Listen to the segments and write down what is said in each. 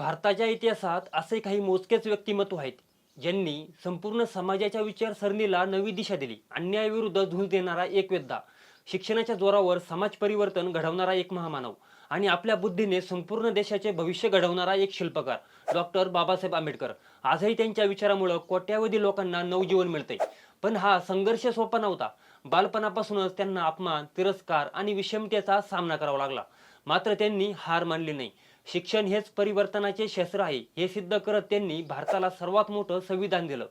भारताच्या इतिहासात असे काही मोजकेच व्यक्तिमत्व आहेत ज्यांनी संपूर्ण समाजाच्या विचारसरणीला नवी दिशा दिली. अन्यायाविरुद्ध झुंज देणारा एक योद्धा शिक्षणाच्या जोरावर समाज परिवर्तन घडवणारा एक महामानव आणि आपल्या बुद्धीने संपूर्ण देशाचे भविष्य घडवणारा एक शिल्पकार डॉक्टर बाबासाहेब आंबेडकर. आजही त्यांच्या विचारामुळं कोट्यावधी लोकांना नवजीवन मिळते पण हा संघर्ष सोपा नव्हता. बालपणापासूनच त्यांना अपमान तिरस्कार आणि विषमतेचा सामना करावा लागला. मात्र त्यांनी हार मानली नाही. शिक्षण हेच परिवर्तनाचे शस्त्र आहे हे सिद्ध करत त्यांनी भारताला सर्वात मोठं संविधान दिलं.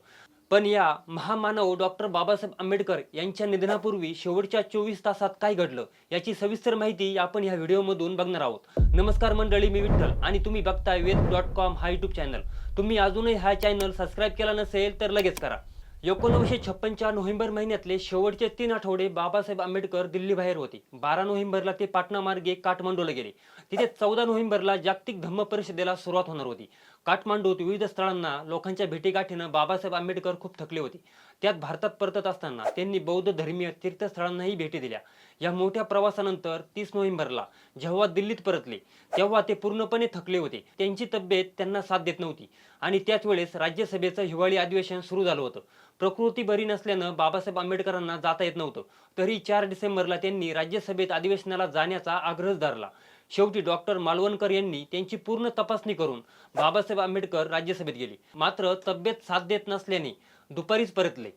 पण या महामानव डॉक्टर बाबासाहेब आंबेडकर यांच्या निधनापूर्वी शेवटच्या चोवीस तासात काय घडलं याची सविस्तर माहिती आपण या व्हिडिओमधून बघणार आहोत. नमस्कार मंडळी मी विठ्ठल आणि तुम्ही बघताय वेद डॉट कॉम हा युट्यूब चॅनल तुम्ही अजूनही हा चॅनल सबस्क्राईब केला नसेल तर लगेच करा. एकोणीसशे छप्पनच्या नोव्हेंबर महिन्यातले शेवटचे तीन आठवडे बाबासाहेब आंबेडकर दिल्लीबाहेर होते. बारा नोव्हेंबरला ते पाटणा मार्गे काठमांडूला गेले. तिथे चौदा नोव्हेंबरला जागतिक धम्म परिषदेला सुरुवात होणार होती. काठमांडूत विविध स्थळांना लोकांच्या भेटीगाठीनं बाबासाहेब आंबेडकर खूप थकले होते. त्यात भारतात परतत असताना त्यांनी बौद्ध धर्मीय तीर्थस्थळांनाही भेटी दिल्या. या मोठ्या प्रवासानंतर तीस नोव्हेंबरला जेव्हा दिल्लीत परतले तेव्हा ते पूर्णपणे थकले होते. त्यांची तब्येत त्यांना साथ देत नव्हती आणि त्याच वेळेस राज्यसभेचं हिवाळी अधिवेशन सुरू झालं होतं. प्रकृती बरी नसल्यानं बाबासाहेब आंबेडकरांना जाता येत नव्हतं. तरी चार डिसेंबरला त्यांनी राज्यसभेत अधिवेशनाला जाण्याचा आग्रह धरला. शेवटी डॉक्टर मालवणकर यांनी त्यांची पूर्ण तपासणी करून बाबासाहेब आंबेडकर राज्यसभेत गेले. मात्र तब्येत साथ देत नसल्याने दुपारीच परतले.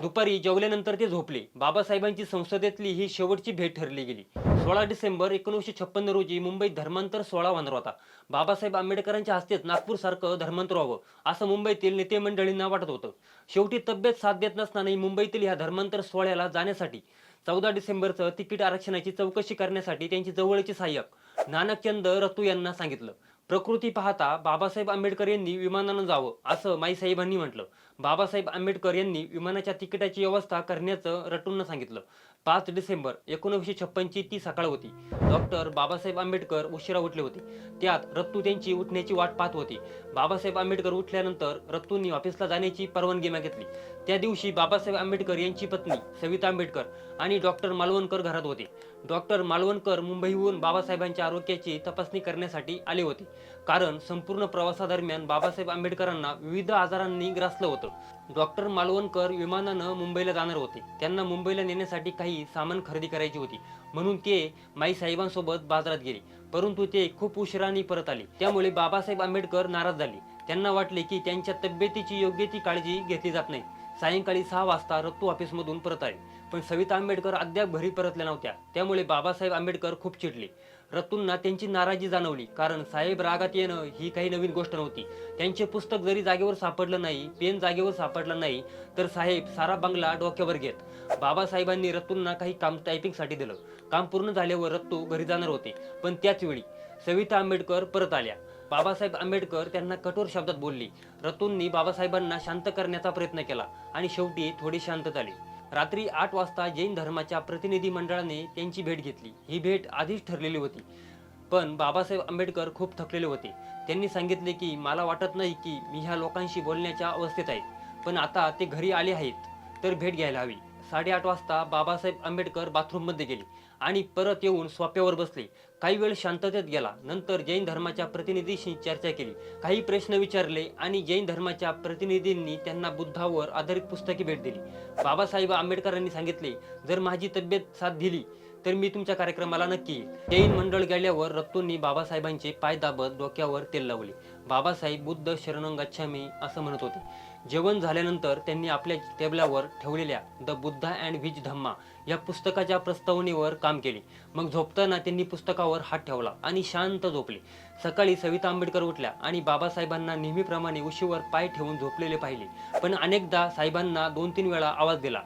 दुपारी जेवल्यानंतर ते झोपले. बाबासाहेबांची संसदेतली ही शेवटची भेट ठरली गेली. सोळा डिसेंबर एकोणीसशे छप्पन्न रोजी मुंबईत धर्मांतर सोहळा होणार होता. बाबासाहेब आंबेडकरांच्या हस्तेच नागपूर सारखं धर्मांतर व्हावं असं मुंबईतील नेते मंडळींना वाटत होतं. शेवटी तब्येत साथ देत नसतानाही मुंबईतील ह्या धर्मांतर सोहळ्याला जाण्यासाठी चौदा डिसेंबरचं तिकीट आरक्षणाची चौकशी करण्यासाठी त्यांची जवळचे सहाय्यक नानकचंद रतू यांना सांगितलं. प्रकृती पाहता बाबासाहेब आंबेडकर यांनी विमानानं जावं असं माईसाहेबांनी म्हटलं. बाबासाहेब आंबेडकर यांनी विमानाच्या तिकिटाची व्यवस्था करण्याचं रटूंना सांगितलं. पाच डिसेंबर एकोणीसशे छप्पनची ती सकाळ होती. डॉक्टर बाबासाहेब आंबेडकर उशिरा उठले होते. त्यात रत्तू त्यांची उठण्याची वाट पाहत होती. बाबासाहेब आंबेडकर उठल्यानंतर रत्तूंनी ऑफिसला जाण्याची परवानगी मागितली. त्या दिवशी बाबासाहेब आंबेडकर यांची पत्नी सविता आंबेडकर आणि डॉक्टर मालवणकर घरात होते. डॉक्टर मालवणकर मुंबईहून बाबासाहेबांच्या आरोग्याची तपासणी करण्यासाठी आले होते. कारण संपूर्ण प्रवासादरम्यान बाबासाहेब आंबेडकरांना विविध आजारांनी ग्रासलं होतं. डॉक्टर मालवणकर विमानानं मुंबईला जाणार होते. त्यांना मुंबईला नेण्यासाठी काही सामान खरेदी करायची होती. म्हणून ते माई साहेबांसोबत बाजारात गेले. परंतु ते खूप उशिराने परत आले. त्यामुळे बाबासाहेब आंबेडकर नाराज झाले. त्यांना वाटले की त्यांच्या तब्येतीची योग्य ती काळजी घेतली जात नाही. सायंकाळी सहा वाजता रत्तू ऑफिसमधून परत आले. पण सविता आंबेडकर अद्याप घरी परतल्या नव्हत्या. त्यामुळे बाबासाहेब आंबेडकर खूप चिडले. रतूंना त्यांची नाराजी जाणवली कारण साहेब रागात येणं ही काही नवीन गोष्ट नव्हती. त्यांचे पुस्तक जरी जागेवर सापडलं नाही पेन जागेवर सापडलं नाही तर साहेब सारा बंगला डोक्यावर घेत. बाबासाहेबांनी रत्तूंना काही काम टायपिंगसाठी दिलं. काम पूर्ण झाल्यावर रत्तू घरी जाणार होते पण त्याचवेळी सविता आंबेडकर परत आल्या. बाबासाहेब आंबेडकर त्यांना कठोर शब्दात बोलली. रतूंनी बाबासाहेबांना शांत करण्याचा प्रयत्न केला आणि शेवटी थोडी शांत झाली रात्री आठ वाजता जैन धर्माच्या प्रतिनिधी मंडळाने त्यांची भेट घेतली. ही भेट आधीच ठरलेली होती. पण बाबासाहेब आंबेडकर खूप थकलेले होते. त्यांनी सांगितले की मला वाटत नाही की मी ह्या लोकांशी बोलण्याच्या अवस्थेत आहे. पण आता ते घरी आले आहेत. तर भेट घ्यायला हवी. साडेआठ वाजता बाबासाहेब आंबेडकर बाथरूममध्ये गेले. आणि परत येऊन सोप्यावर बसले. काही वेळ शांततेत गेला. नंतर जैन धर्माच्या प्रतिनिधीशी चर्चा केली. काही प्रश्न विचारले आणि जैन धर्माच्या प्रतिनिधींनी त्यांना बुद्धावर आधारित पुस्तके भेट दिली. बाबासाहेब आंबेडकरांनी सांगितले जर माझी तब्येत साथ दिली तर मी तुमच्या कार्यक्रमाला नक्की जैन मंडळ गेल्यावर रत्तूंनी बाबासाहेबांचे पाय दाबत डोक्यावर तेल लावले. बाबासाहेब बुद्ध शरणंगच्छामी असं म्हणत होते. जेवण झाल्यानंतर त्यांनी आपल्या टेबलावर ठेवलेल्या the Buddha and his Dhamma या पुस्तकाच्या प्रस्तावनेवर काम केले. मग झोपताना त्यांनी पुस्तकावर हात ठेवला आणि शांत झोपले. सकाळी सविता आंबेडकर उठल्या आणि बाबासाहेबांना नेहमीप्रमाणे उशीवर पाय ठेवून झोपलेले पाहिले. पण अनेकदा साहेबांना दोन तीन वेळा आवाज दिला.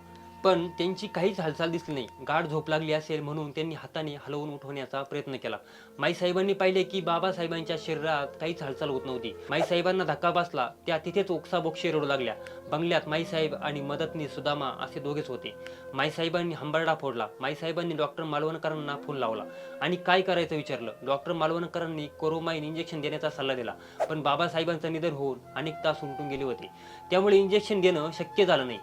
पण त्यांची काहीच हालचाल दिसली नाही. गाढ झोप लागली असेल म्हणून त्यांनी हाताने हलवून उठवण्याचा प्रयत्न केला. माईसाहेबांनी पाहिले की बाबासाहेबांच्या शरीरात काहीच हालचाल होत नव्हती. माईसाहेबांना धक्का बसला त्या तिथेच ओक्साबोक्षे रडू लागल्या. बंगल्यात माईसाहेब आणि मदतनी सुदामा असे दोघेच होते. माईसाहेबांनी हंबरडा फोडला. माईसाहेबांनी डॉक्टर मालवणकरांना फोन लावला. आणि काय करायचं विचारलं? डॉक्टर मालवणकरांनी कोरोमाइन इंजेक्शन देण्याचा सल्ला दिला. पण बाबासाहेबांचं निधन होऊन अनेक तास उलटून गेले होते. त्यामुळे इंजेक्शन देणं शक्य झालं नाही.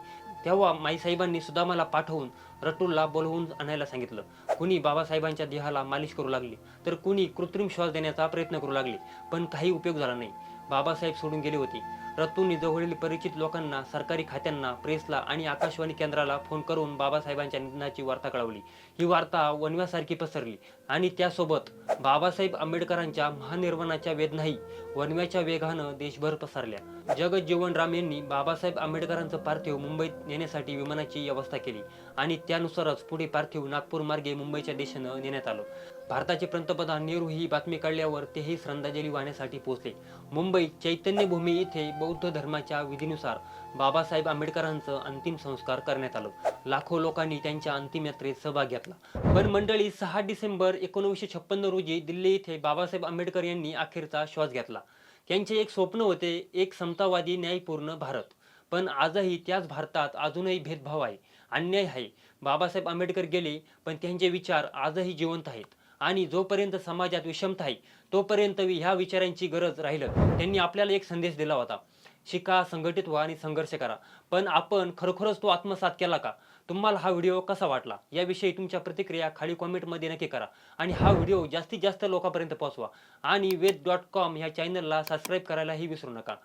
तेव्हा माईसाहेबांनी सुद्धा मला पाठवून रटूलला बोलवून आणायला सांगितलं. कुणी बाबासाहेबांच्या देहाला मालिश करू लागले तर कुणी कृत्रिम श्वास देण्याचा प्रयत्न करू लागले पण काही उपयोग झाला नाही. बाबासाहेब सोडून गेले होते. रत्तूंनी जवळील परिचित लोकांना सरकारी खात्यांना प्रेसला आणि आकाशवाणी केंद्राला फोन करून बाबासाहेबांच्या निधनाची वार्ता कळवली. ही वार्ता वनव्यासारखी पसरली आणि त्यासोबत बाबासाहेब आंबेडकरांच्या महानिर्वाणाच्या वेदनाही वनव्याच्या वेगानं देशभर पसरल्या. जगजीवन राम यांनी बाबासाहेब आंबेडकरांचं पार्थिव मुंबईत नेण्यासाठी विमानाची व्यवस्था केली आणि त्यानुसारच पुढे पार्थिव नागपूर मार्गे मुंबईच्या दिशेनं नेण्यात आलं. भारताचे पंतप्रधान नेहरू ही बातमी काढल्यावर तेही श्रद्धांजली वाहण्यासाठी पोहोचले. मुंबईत चैतन्यभूमी येथे बौद्ध धर्माच्या विधीनुसार बाबासाहेब आंबेडकरांचं अंतिम संस्कार करण्यात आलं. लाखो लोकांनी त्यांच्या अंतिम यात्रेत सहभाग घेतला. पण मंडळी सहा डिसेंबर एकोणीसशे छप्पन्न रोजी दिल्ली येथे बाबासाहेब आंबेडकर यांनी अखेरचा श्वास घेतला. त्यांचे एक स्वप्न होते एक समतावादी न्यायपूर्ण भारत. पण आजही त्याच भारतात अजूनही भेदभाव आहे अन्याय आहे. बाबासाहेब आंबेडकर गेले पण त्यांचे विचार आजही जिवंत आहेत. आणि जोपर्यंत समाजात विषमता आहे तोपर्यंत ह्या विचारांची गरज राहिलं. त्यांनी आपल्याला एक संदेश दिला होता. शिका संघटित व्हा आणि संघर्ष करा. पण आपण खरोखरच तो आत्मसात केला का? तुम्हाला हा व्हिडिओ कसा वाटला? याविषयी तुमच्या प्रतिक्रिया खाली कॉमेंटमध्ये नक्की करा. आणि हा व्हिडिओ जास्तीत जास्त लोकांपर्यंत पोहोचवा. आणि वेद डॉट कॉम ह्या चॅनलला सबस्क्राईब करायलाही विसरू नका.